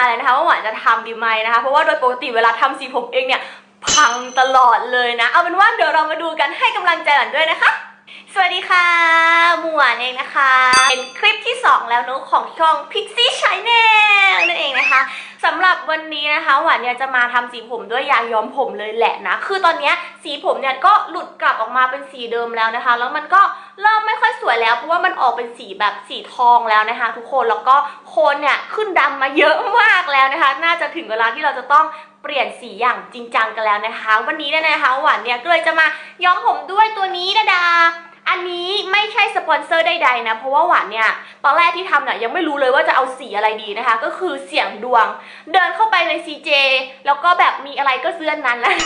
านเลยนะคะว่าหวานจะทำดีไหมนะคะ เพราะว่าโดยปกติเวลาทำสีผมเองเนี่ยพังตลอดเลยนะ เอาเป็นว่าเดี๋ยวเรามาดูกันให้กำลังใจหวานด้วยนะคะสวัสดีค่ะหมวนเองนะคะ เป็นคลิปที่ 2 แล้วเนอะของช่อง Pixie Channel นั่นเองนะคะสำหรับวันนี้นะคะหวานเนี่ยจะมาทำสีผมด้วยยาย้อมผมเลยแหละนะ คือตอนนี้สีผมเนี่ยก็หลุดกลับออกมาเป็นสีเดิมแล้วนะคะ แล้วมันก็ เริ่มไม่ค่อยสวยแล้วเพราะว่ามันออกเป็นสีแบบสีทองแล้วนะคะ ทุกคนแล้วก็โคนเนี่ยขึ้นดำมาเยอะมากแล้วนะคะ น่าจะถึงเวลาที่เราจะต้องเปลี่ยนสีอย่างจริงจังกันแล้วนะคะ วันนี้นะคะหวานเนี่ยก็เลยจะมาย้อมผมด้วยตัวนี้ดาดาอันนี้ไม่ใช่สปอนเซอร์ใดๆนะ เพราะว่าหวานเนี่ย ตอนแรกที่ทำเนี่ยยังไม่รู้เลยว่าจะเอาสีอะไรดีนะคะ ก็คือเสียงดวง เดินเข้าไปใน CJ แล้วก็แบบมีอะไรก็ซื้อนนั้นแหละ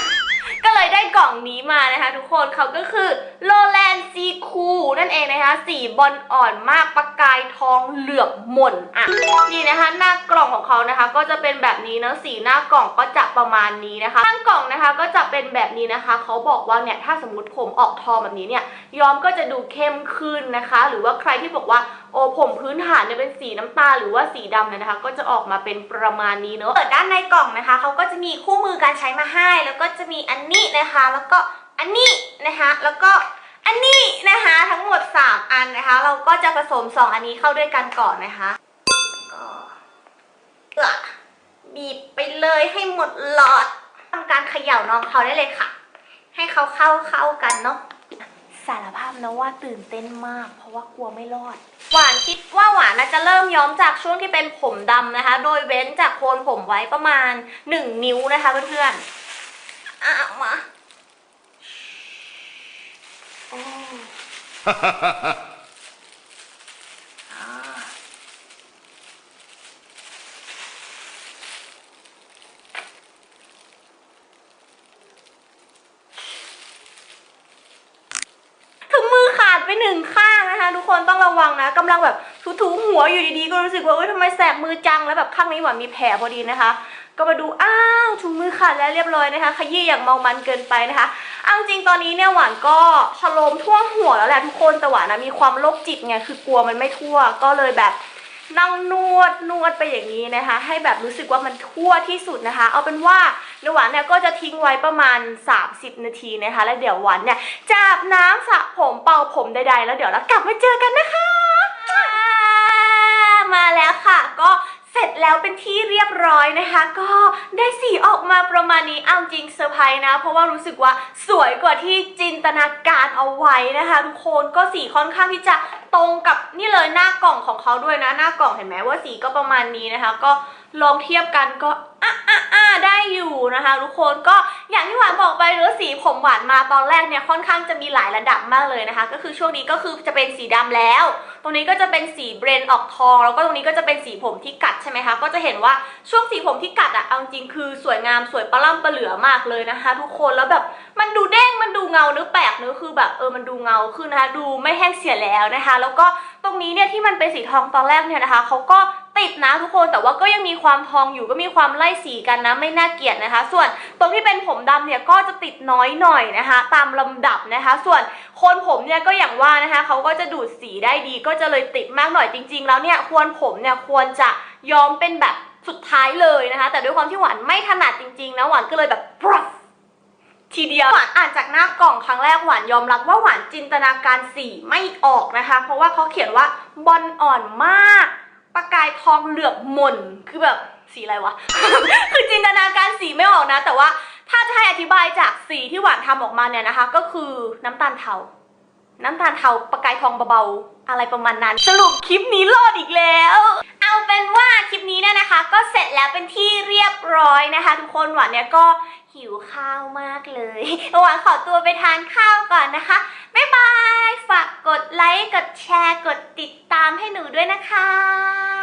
ก็เลยได้กล่องนี้มานะคะ ทุกคนเขาก็คือ Lowland Sea Cool นั่นเองนะคะ สีบอลอ่อนมากประกายทองเหลือบหม่นอะนี่นะคะ หน้ากล่องของเขานะคะ ก็จะเป็นแบบนี้นะสีหน้ากล่องก็จะประมาณนี้นะคะข้างกล่องนะคะก็จะเป็นแบบนี้นะคะเขาบอกว่าเนี่ยถ้าสมมติผมออกทองแบบนี้เนี่ยย้อมก็จะดูเข้มขึ้นนะคะ หรือว่าใครที่บอกว่า โอ้ผมพื้นฐานเนี่ยเป็นสีน้ำตาลหรือว่าสีดำเนี่ยนะคะ ก็จะออกมาเป็นประมาณนี้เนอะเปิดด้านในกล่องนะคะเขาก็จะมีคู่มือการใช้มาให้ แล้วก็จะมีอันนี้นะคะ แล้วก็อันนี้นะคะ แล้วก็อันนี้นะคะทั้งหมด 3 อันนะคะ เราก็จะผสม 2 อันนี้เข้าด้วยกันก่อนนะคะก็บีบไปเลยให้หมดหลอดทำการเขย่าน้องเขาได้เลยค่ะ ให้เขาเข้าเข้ากันเนาะ สารภาพนะว่าตื่นเต้นมาก เพราะว่ากลัวไม่รอด หวานคิดว่าหวานน่าจะเริ่มย้อมจากช่วงที่เป็นผมดำนะคะ โดยเว้นจากโคนผมไว้ประมาณ 1 นิ้วนะคะเพื่อนๆอะมาโอ้าถึงมือขาด ไปหนึ่งข้างนะคะ ทุกคนต้องระวังนะกำลังแบบถูๆหัวอยู่ดีๆ ก็รู้สึกว่าเอ้ยทำไมแสบมือจังแล้วแบบข้างนี้หวานมีแผลพอดีนะคะ ก็มาดูอ้าวถูมือขาดแล้วเรียบร้อยนะคะ ขยี้อย่างเมามันเกินไปนะคะเอาจริงตอนนี้เนี่ยหวานก็ชโลมทั่วหัวแล้วแหละทุกคนแต่หวานนะมีความโรคจิตไงคือกลัวมันไม่ทั่วก็เลยแบบ นั่งนวดนวดไปอย่างนี้นะคะ ให้แบบรู้สึกว่ามันทั่วที่สุดนะคะ เอาเป็นว่าเดี๋ยวหวานเนี่ยก็จะทิ้งไว้ประมาณ 30 นาทีนะคะ แล้วเดี๋ยวหวานเนี่ยจะอาบน้ำสระผมเป่าผมใดๆ แล้วเดี๋ยวเรากลับมาเจอกันนะคะ มาแล้วค่ะ ก็เสร็จ แล้วเป็นที่เรียบร้อยนะคะ ก็ได้สีออกมาประมาณนี้เอาจริงเซอร์ไพรส์นะ เพราะว่ารู้สึกว่าสวยกว่าที่จินตนาการเอาไว้นะคะทุกคนก็สีค่อนข้างที่จะตรงกับนี่เลยหน้ากล่องของเขาด้วยนะ หน้ากล่องเห็นไหมว่าสีก็ประมาณนี้นะคะ ก็ลองเทียบกันก็ อะอะอะได้อยู่นะคะทุกคนก็อย่างที่หวานบอกไปเนื้อสีผมหวานมาตอนแรกเนี่ยค่อนข้างจะมีหลายระดับมากเลยนะคะ ก็คือช่วงนี้ก็คือจะเป็นสีดำแล้ว ตรงนี้ก็จะเป็นสีเบรนด์ออกทอง แล้วก็ตรงนี้ก็จะเป็นสีผมที่กัดใช่ไหมคะก็จะเห็นว่าช่วงสีผมที่กัดอะเอาจริงคือสวยงามสวยประล่ำประเหลือมากเลยนะคะ ทุกคนแล้วแบบมันดูเด้งมันดูเงาเนื้อแปลกเนื้อคือแบบเออมันดูเงาขึ้นนะคะดูไม่แห้งเสียแล้วนะคะ แล้วก็ รงนี้เนี่ยที่มันเป็นสีทองตอนแรกเนี่ยนะคะเขาก็ติดนะทุกคนแต่ว่าก็ยังมีความทองอยู่ก็มีความไล่สีกันนะไม่น่าเกลียดนะคะ ส่วนตรงที่เป็นผมดำเนี่ยก็จะติดน้อยหน่อยนะคะ ตามลำดับนะคะ ส่วนโคนผมเนี่ยก็อย่างว่านะคะเขาก็จะดูดสีได้ดี ก็จะเลยติดมากหน่อยจริง ๆ แล้วเนี่ยควรผมเนี่ยควรจะย้อมเป็นแบบสุดท้ายเลยนะคะ แต่ด้วยความที่หวานไม่ถนัดจริงๆนะหวานก็เลยแบบ ทีเดียวหวานอ่านจากหน้ากล่องครั้งแรกหวานยอมรับว่าหวานจินตนาการสีไม่ออกนะคะ เพราะว่าเขาเขียนว่าบอลอ่อนมากประกายทองเหลือบหม่นคือแบบสีอะไรวะ คือจินตนาการสีไม่ออกนะ แต่ว่าถ้าจะให้อธิบายจากสีที่หวานทำออกมาเนี่ยนะคะ ก็คือน้ำตาลเทา น้ำตาลเทาประกายทองเบาๆอะไรประมาณนั้น สรุปคลิปนี้รอดอีกแล้ว เป็นว่าคลิปนี้เนี่ยนะคะ ก็เสร็จแล้วเป็นที่เรียบร้อยนะคะ ทุกคนหวานเนี่ยก็หิวข้าวมากเลยหวานขอตัวไปทานข้าวก่อนนะคะบ๊ายบาย ฝากกดไลค์กดแชร์กดติดตามให้หนูด้วยนะคะ